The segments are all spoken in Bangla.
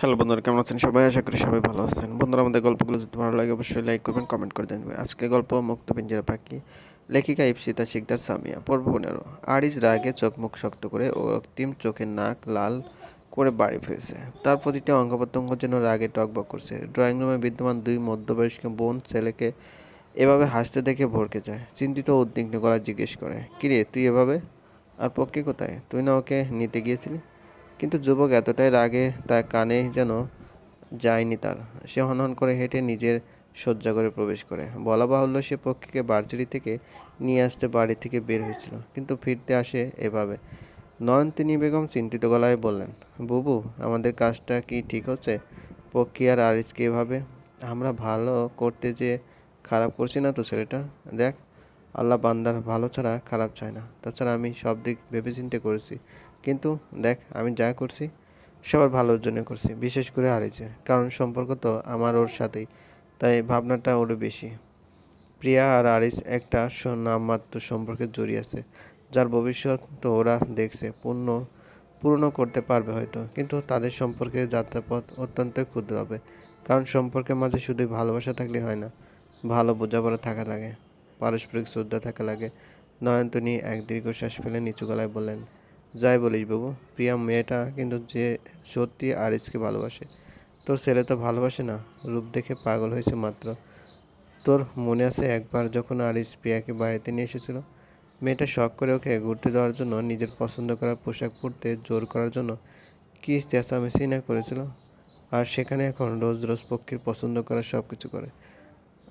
হ্যালো বন্ধুরা, কেমন আছেন? সবাই আশা করি সবাই ভালো আছেন। বন্ধুরা, আমাদের গল্পগুলো যদি ভালো লাগে, অবশ্যই লাইক করবেন কমেন্ট করে জানবেন। আজকের গল্প মুক্ত পিঞ্জরা পাখি। লেখিকা ইপসিতা শিকদার সামিয়া। পর্ব পনেরো। আরিস রাগে চোখ মুখ শক্ত করে ও রক্তিম চোখের নাক লাল করে বাড়ি ফিরেছে। তার প্রতিটি অঙ্গ প্রত্যঙ্গ যেন রাগে টকবক করছে। ড্রয়িং রুমে বিদ্যমান দুই মধ্যবয়স্ক বোন ছেলেকে এভাবে হাসতে দেখে ভরকে যায়। চিন্তিত উদ্বিগ্ন গলা জিজ্ঞেস করে, কিরে, তুই এভাবে? আর পক্ষে কোথায়? তুই না ওকে নিতে গিয়েছিলি? কিন্তু যুবক এতটাই রাগে তার কানে যেন যায়নি তার। সে হনহন করে হেঁটে নিজের শয্যা করে প্রবেশ করে। বলা বাহুল্য সে পক্ষীকে বারচুরি থেকে নিয়ে আসতে বাড়ি থেকে বের হয়েছিল, কিন্তু ফিরতে আসে এভাবে। নয়নতিনী বেগম চিন্তিত গলায় বললেন, বুবু, আমাদের কাজটা কি ঠিক হচ্ছে? পক্ষী আর আরিসকে এভাবে? আমরা ভালো করতে যে খারাপ করছি না তো ছেলেটা? দেখ, আল্লাহ বান্দার ভালো ছাড়া খারাপ চায় না। তাছাড়া আমি সব দিক ভেবেচিন্তে করেছি। কিন্তু দেখ, আমি যা করছি, সবার ভালোর জন্য করছি, বিশেষ করে হারিয়েছে কারণ সম্পর্ক তো আমার ওর সাথেই, তাই ভাবনাটা ওর বেশি। প্রিয়া আর আরিস একটা নামমাত্র সম্পর্কে জড়িয়ে আছে, যার ভবিষ্যৎ তো ওরা দেখছে, পূর্ণ পূর্ণ করতে পারবে হয়তো, কিন্তু তাদের সম্পর্কের যাত্রাপথ অত্যন্ত ক্ষুদ্র হবে। কারণ সম্পর্কের মাঝে শুধুই ভালোবাসা থাকলে হয় না, ভালো বোঝাপড়া থাকা লাগে, পারস্পরিক শ্রদ্ধা থাকা লাগে। নয়নতনী এক দীর্ঘশ্বাস ফেলে নিচু গলায় বললেন যাই বলিস বাবু, প্রিয়া মেয়েটা কিন্তু যে সত্যি আরিসকে ভালোবাসে। তোর ছেলে তো ভালোবাসে না, রূপ দেখে পাগল হয়েছে মাত্র। তোর মনে আছে একবার যখন আরিস প্রিয়াকে বাড়িতে নিয়ে এসেছিল? মেয়েটা শখ করে ওকে ঘুরতে যাওয়ার জন্য, নিজের পছন্দ করা পোশাক পরতে জোর করার জন্য কি চেঁচামেচি না করেছিল? আর সেখানে এখন রোজ রোজ পক্ষীর পছন্দ করা সব কিছু করে।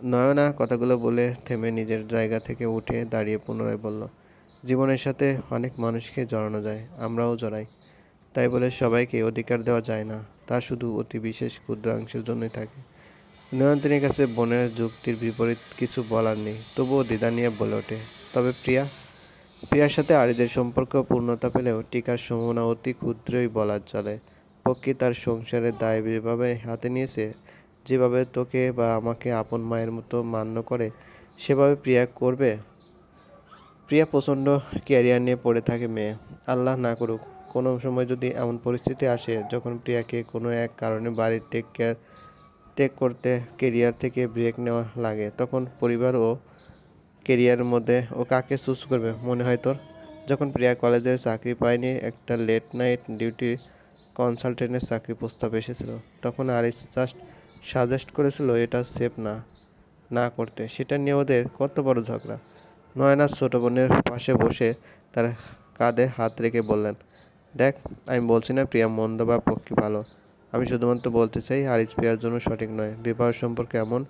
নয়না কথাগুলো বলে থেমে নিজের জায়গা থেকে উঠে দাঁড়িয়ে পুনরায় বলল জীবনের সাথে অনেক মানুষকে জড়ানো যায়, আমরাও জড়াই। তাই বলে সবাইকে অধিকার দেওয়া যায় না, তা শুধু অতি বিশেষ ক্ষুদ্রাংশের জন্যই থাকে। নয়ন্তিনীর কাছে বোনের যুক্তির বিপরীত কিছু বলার নেই, তবুও দ্বিধা নিয়ে বলে ওঠে। তবে প্রিয়া? প্রিয়ার সাথে আরিজের সম্পর্ক পূর্ণতা পেলেও টিকার সম্ভাবনা অতি ক্ষুদ্রই বলার চলে। পক্ষী তার সংসারের দায় যেভাবে হাতে নিয়েছে, যেভাবে তোকে বা আমাকে আপন মায়ের মতো মান্য করে, সেভাবে প্রিয়া করবে? প্রিয়া প্রচণ্ড ক্যারিয়ার নিয়ে পড়ে থাকে মেয়ে। আল্লাহ না করুক, কোনো সময় যদি এমন পরিস্থিতি আসে যখন প্রিয়াকে কোনো এক কারণে বাড়ির টেক কেয়ার টেক করতে কেরিয়ার থেকে ব্রেক নেওয়া লাগে, তখন পরিবার ও কেরিয়ারের মধ্যে ও কাকে চুজ করবে, মনে হয় তোর? যখন প্রিয়া কলেজে চাকরি পায়নি, একটা লেট নাইট ডিউটি কনসালটেন্টের চাকরি প্রস্তাব এসেছিল, তখন আরিস জাস্ট সাজেস্ট করেছিল এটা সেফ না না করতে। সেটা নিয়ে ওদের কত বড় ঝগড়া। নয়নার ছোট বোনের পাশে বসে তার কাঁধে হাত রেখে বললেন, দেখ, আমি বলছি না প্রিয়া মন্দ বা পক্ষী ভালো। আমি শুধুমাত্র বলতে চাই আরিস প্রিয়ার জন্য সঠিক নয়। বিবাহ সম্পর্কে এমন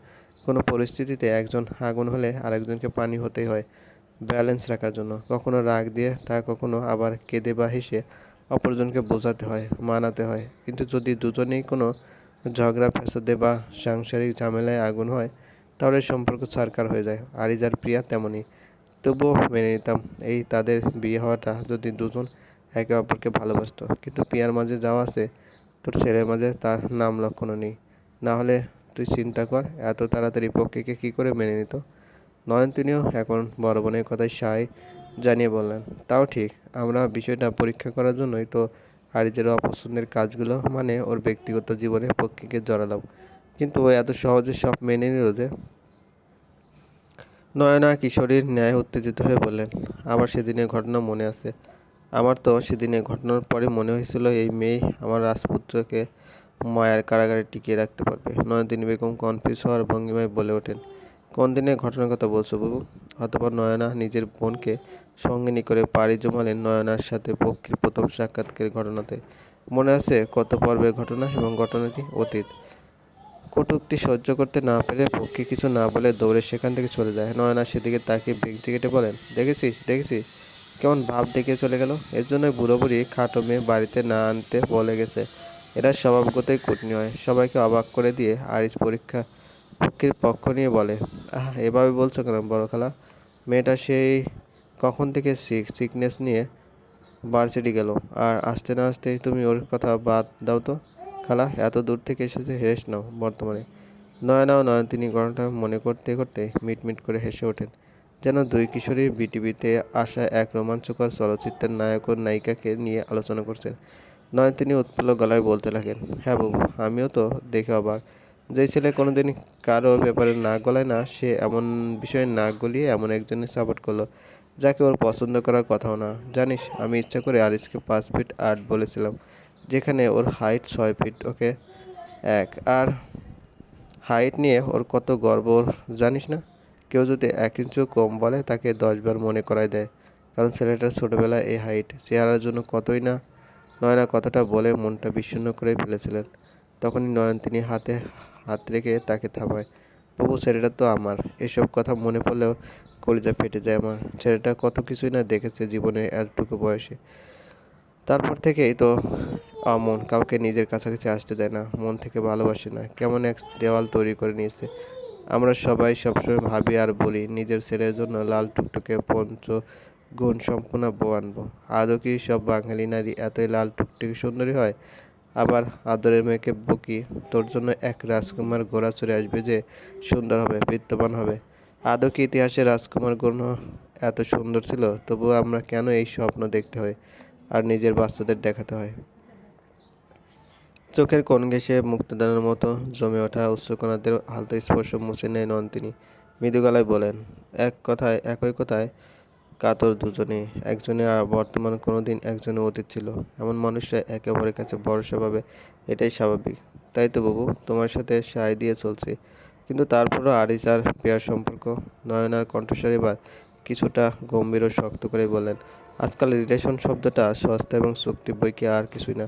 কোনো পরিস্থিতিতে একজন আগুন হলে আরেকজনকে পানি হতেই হয় ব্যালেন্স রাখার জন্য। কখনো রাগ দিয়ে তা কখনো আবার কেঁদে বা হেসে অপরজনকে বোঝাতে হয়, মানাতে হয়। কিন্তু যদি দুজনেই কোনো ঝগড়া ফেসাদে বা সাংসারিক ঝামেলায় আগুন হয়, তাহলে সম্পর্ক ছারকার হয়ে যায়। আরিজ আর প্রিয়া তেমনই। তবুও মেনে নিতাম। এই তাদের বিয়ে হওয়াটা যদি দুজন একে অপরকে ভালোবাসতো। কিন্তু পিয়ার মাঝে যাওয়া আছে, তোর ছেলের মাঝে তার নাম লক্ষণও নেই। না হলে তুই চিন্তা কর, এত তাড়াতাড়ি পক্ষীকে কী করে মেনে নিত? নয়নতিনিও এখন বড় বোনের কথায় সায় জানিয়ে বললেন, তাও ঠিক, আমরা বিষয়টা পরীক্ষা করার জন্যই তো আরিজের অপছন্দের কাজগুলো মানে ওর ব্যক্তিগত জীবনে পক্ষীকে জড়ালাম। কিন্তু ও এত সহজে সব মেনে নিল যে নয়না কিশোরীর ন্যায় উত্তেজিত হয়ে বললেন, আবার সেদিনের ঘটনা মনে আছে। আমার তো সেদিনের ঘটনার পরে মনে হয়েছিল এই মেয়ে আমার রাজপুত্রকে মায়ার কারাগারে টিকিয়ে রাখতে পারবে। নয়নদিনী বেগম কনফিউজ হওয়ার ভঙ্গিমায় বলে ওঠেন, কোন দিনের ঘটনার কথা বলছো বাবু? অতপর নয়না নিজের বোনকে সঙ্গিনী করে পাড়ি জমালেন নয়নার সাথে পক্ষীর প্রথম সাক্ষাৎকারের ঘটনাতে। মনে আছে কত পর্বের ঘটনা এবং ঘটনাটি অতীত। কটূক্তি সহ্য করতে না পেরে পক্ষী কিছু না বলে দৌড়ে সেখান থেকে চলে যায়। নয়না সেদিকে তাকিয়ে বেগচি কেটে বলেন দেখেছিস দেখেছিস? কেমন ভাব দেখে চলে গেল? এর জন্য বুড়ো বুড়ি খাটো মেয়ে বাড়িতে না আনতে বলে গেছে। এরা স্বভাবগতই কুটনি হয়। সবাইকে অবাক করে দিয়ে আরিস পরীক্ষা পক্ষের পক্ষ নিয়ে বলে, আহ, এভাবে বলছো কেন বড় খালা? মেয়েটা সেই কখন থেকে সিক সিকনেস নিয়ে ভার্সিটি গেল। আর আসতে না আসতেই তুমি ওর কথা বাদ দাও তো? খালা, এত দূর থেকে এসেছে রেস্ট নাও বর্তমানে। নয়না ও নয়নতিনী ঘটনাটা মনে করতে করতে মিটমিট করে হেসে ওঠেন। যেন দুই কিশোরীর বিটিভিতে আসা এক রোমাঞ্চকর চলচ্চিত্রের নায়ক ও নায়িকাকে নিয়ে আলোচনা করছেন। নয়নতিনী উৎফুল্ল গলায় বলতে লাগেন হ্যাঁ বাবু, আমিও তো দেখে অবাক। যে ছেলে কোনোদিন কারও ব্যাপারে না গলায় না, সে এমন বিষয়ে নাক গলিয়ে এমন একজনের সাপোর্ট করল, যাকে ওর পছন্দ করার কথাও না। জানিস, আমি ইচ্ছা করে আরিসকে পাঁচ ফিট আট বলেছিলাম। যেখানে ওর হাইট ছয় ফিট ওকে এক, আর হাইট নিয়ে ওর কত গর্ব জানিস না? কেউ যদি এক ইঞ্চিও কম বলে, তাকে দশবার মনে করায় দেয়। কারণ ছেলেটার ছোটোবেলায় এই হাইট চেহারার জন্য কতই না নয়না কথাটা বলে মনটা বিষণ্ণ করে ফেলেছিলেন। তখনই নয়ন তিনি হাতে হাত রেখে তাকে থামায়। বাবু ছেলেটা তো আমার। এসব কথা মনে পড়লেও কলিজা ফেটে যায় আমার। ছেলেটা কত কিছুই না দেখেছে জীবনে এতটুকু বয়সে। তারপর থেকেই তো অমন, কাউকে নিজের কাছাকাছি আসতে দেয় না, মন থেকে ভালোবাসে না। কেমন এক দেওয়াল তৈরি করে নিয়েছে। আমরা সবাই সবসময় ভাবি আর বলি, নিজের ছেলের জন্য লাল টুকটুকে পঞ্চ গুণ সম্পূর্ণ বউ আনব। আদৌ কি সব বাঙালি নারী এতই লাল টুকটুকে সুন্দরী হয়? আবার আদরের মেয়েকে বকি, তোর জন্য এক রাজকুমার ঘোড়া চড়ে আসবে যে সুন্দর হবে, বিত্তবান হবে। আদৌ কি ইতিহাসে রাজকুমার গণ এত সুন্দর ছিল? তবুও আমরা কেন এই স্বপ্ন দেখতে হয় আর নিজের বাচ্চাদের দেখাতে হয়? চোখের কোণ ঘেঁষে মুক্তদানের মতো জমে ওঠা উচ্চকোণাদের হালকা স্পর্শ মুছে নেয় নন্দিনী মৃদু গলায় বলেন, এক কথায়, একই কথায় কাতর দুজনে। একজনে আর বর্তমান কোনো দিন একজনে অতীত ছিল। এমন মানুষরা একে অপরের কাছে ভরসা পাবে, এটাই স্বাভাবিক। তাই তো বাবু, তোমার সাথে সায় দিয়ে চলছি। কিন্তু তারপরও আরিস আর পেয়ার সম্পর্ক। নয়নার কণ্ঠস্বর এবার কিছুটা গম্ভীর ও শক্ত করে বললেন, আজকাল রিলেশন শব্দটা সস্তা এবং চুক্তি বই কি আর কিছুই না।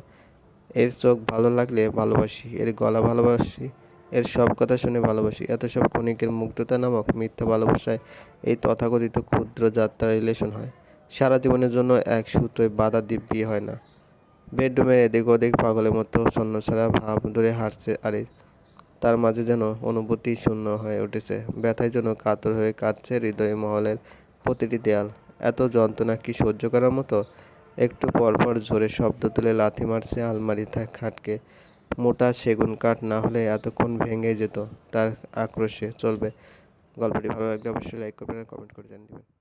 এর চোখ ভালো লাগলে ভালোবাসি, এর গলা ভালোবাসি, এর সব কথা শুনে ভালোবাসি। এত সব ক্ষণিকের মুগ্ধতা নামক মিথ্যা ভালোবাসায় এই তথাকথিত ক্ষুদ্র যাত্রা রিলেশন হয়। সারা জীবনের জন্য এক সূত্রে বাধা দ্বীপ বিয়ে হয় না। বেডরুমের এদিক ওদিক পাগলের মতো শূন্য ছাড়া ভাব ধরে হাঁটছে আরে। তার মাঝে যেন অনুভূতি শূন্য হয়ে উঠেছে, ব্যথায় যেন কাতর হয়ে কাঁদছে হৃদয় মহলের প্রতিটি দেয়াল। এত যন্ত্রণা কি সহ্য করার মতো? একটু পরপর জোরে শব্দ তুলে লাথি মারছে আলমারি খাটকে। মোটা সেগুন কাঠ না হলে এতক্ষণ ভেঙে যেত। তার আক্রোশে চলবে। গল্পটি ভালো লাগলে অবশ্যই লাইক করবেন আর কমেন্ট করে জানিয়ে দেবেন।